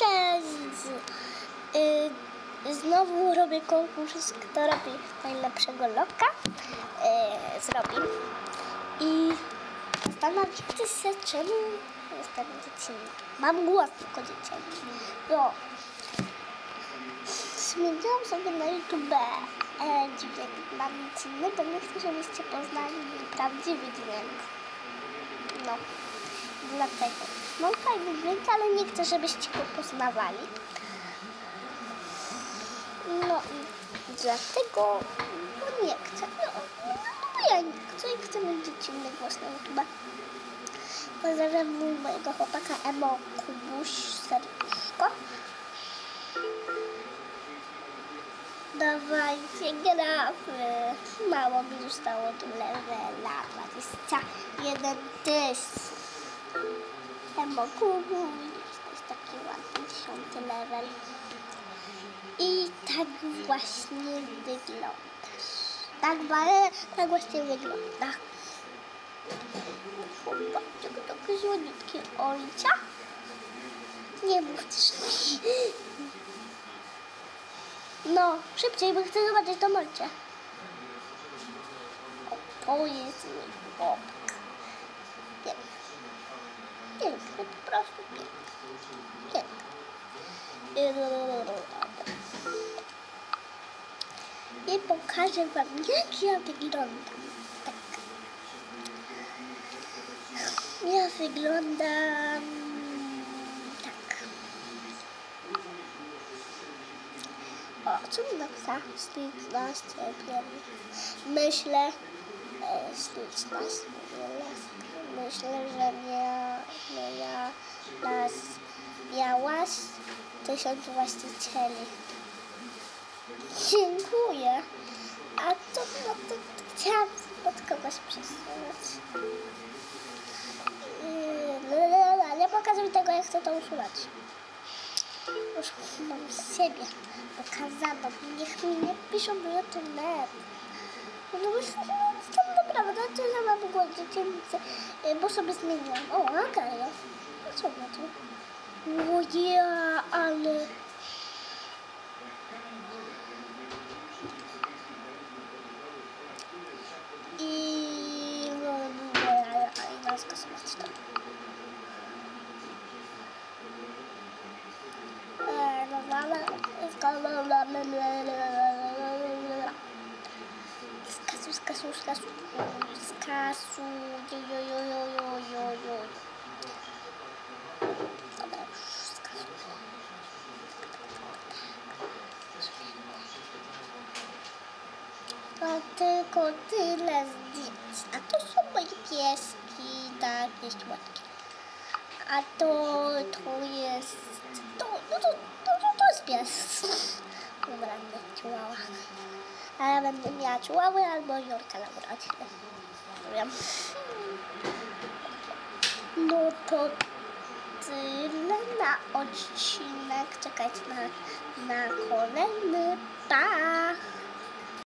Cześć! Y, znowu robię konkurs, kto robi najlepszego loka. Y, zrobi. I zastanawiacie się, czemu jestem dziecinny. Mam głos tylko dziecięcy. No. Zmieniłam sobie na YouTube e, dźwięk na nic inny, bo nie chcę, żebyście poznali prawdziwy dźwięk. No, dlatego. Mam fajny dźwięk, ale nie chcę, żebyście go poznawali. No i dlatego no nie chcę. No, no ja nie chcę i chcę mieć dziecinny głos na YouTube. Pozdrawiam mojego chłopaka Emo Kubuś serduszko. Dawajcie, gramy. Mało mi zostało do levela 21 tysięcy. Emo Kubuś, jest taki ładny dziesiąty level. I tak właśnie wyglądasz. Tak, ba- tak właśnie wygląda. Chłopaczek taki słodki ojca. Nie mów też mi. No, szybciej, bo chcę zobaczyć to morcie. O, to jest mój chłopak. Piękny. Po prostu piękny. Piękny. I pokażę wam, jak ja wyglądam. Tak. Ja wyglądam tak. O, co mi napisała? Śliczna z ciebie. Myślę, e, śliczna z ciebie. Myślę, że mia, nas miałaś tysiąc właścicieli. Dziękuję. A to, no to chciałam od kogoś przesunąć. Yy, Nie pokazuj tego, jak chcę to usuwać. Już mam siebie pokazano. Niech mi nie piszą, że to net. No naprawdę, to ja mam głos dziecięcy, yy, bo sobie zmieniłam. O, Agaja. A co na to? O ja, ale... I no, no, skasować to. E, no, no, ale skasuj, skasuj, skasuj, skasuj, jo, jo, jo, jo, jo, jo, jo. Dobra, już skasuj. A tylko tyle zdjęć. A to są moje pieski, tak, jest ładnie. A to, to jest, to, no to, to, to, to jest pies. Ubrany ciułała. A ja będę miała ciułały albo Jorka Laboracyjne. Nie wiem. No to tyle na odcinek. Czekajcie na, na kolejny. Pa!